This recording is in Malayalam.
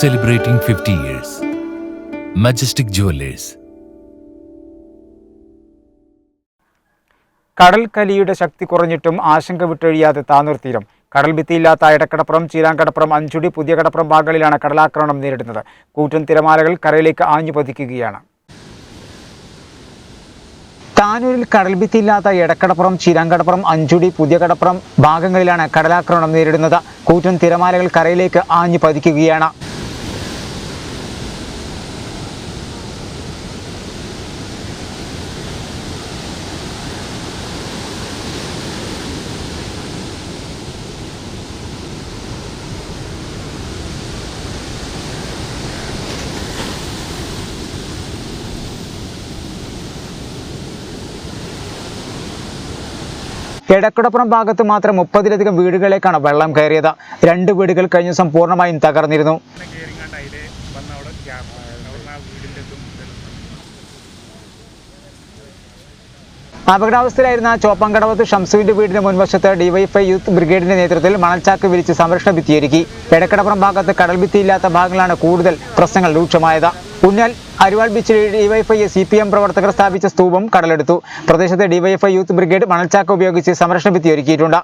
celebrating 50 years. Majestic Jewelers. കടൽ കലിയുടെ ശക്തി കുറഞ്ഞിട്ടും ആശങ്ക വിട്ടൊഴിയാതെ താനൂർത്തീരം തീരം. കടൽ ഭിത്തിയില്ലാത്ത ഇടക്കടപ്പുറം ചീരാങ്കടപ്പുറം അഞ്ചുടി പുതിയ കടപ്പുറം ഭാഗങ്ങളിലാണ് കടലാക്രമണം നേരിടുന്നത്. കൂറ്റൻ തിരമാലകൾ കരയിലേക്ക് ആഞ്ഞു പതിക്കുകയാണ്. താനൂരിൽ കടൽ ഭിത്തിയില്ലാത്ത എടക്കടപ്പുറം ചീരാങ്കടപ്പുറം അഞ്ചുടി പുതിയ കടപ്പുറം ഭാഗങ്ങളിലാണ് കടലാക്രമണം നേരിടുന്നത്. കൂറ്റൻ തിരമാലകൾ കരയിലേക്ക് ആഞ്ഞു പതിക്കുകയാണ്. എടക്കടപ്പുറം ഭാഗത്ത് മാത്രം മുപ്പതിലധികം വീടുകളിലേക്കാണ് വെള്ളം കയറിയത്. രണ്ട് വീടുകൾ കഴിഞ്ഞ ദിവസം പൂർണമായും തകർന്നിരുന്നു. അപകടാവസ്ഥയിലായിരുന്ന ചോപ്പങ്കടവത്ത് ഷംസുവിന്റെ വീടിന് മുൻവശത്ത് ഡിവൈഫൈ യൂത്ത് ബ്രിഗേഡിന്റെ നേതൃത്വത്തിൽ മണൽച്ചാക്ക് വിരിച്ച് സംരക്ഷണ ഭിത്തിയൊരുക്കി. എടക്കടപ്പുറം ഭാഗത്ത് കടൽ ഭിത്തിയില്ലാത്ത ഭാഗങ്ങളാണ് കൂടുതൽ പ്രശ്നങ്ങൾ രൂക്ഷമായത്. ഉന്നാൽ അരുവാൾ ബീച്ചിൽ ഡിവൈഫൈ സി പി എം പ്രവർത്തകർ സ്ഥാപിച്ച സ്തൂപം കടലെടുത്തു. പ്രദേശത്തെ ഡിവൈഫൈ യൂത്ത് ബ്രിഗേഡ് മണൽച്ചാക്ക ഉപയോഗിച്ച് സംരക്ഷണ ഭിത്തി ഒരുക്കിയിട്ടുണ്ട്.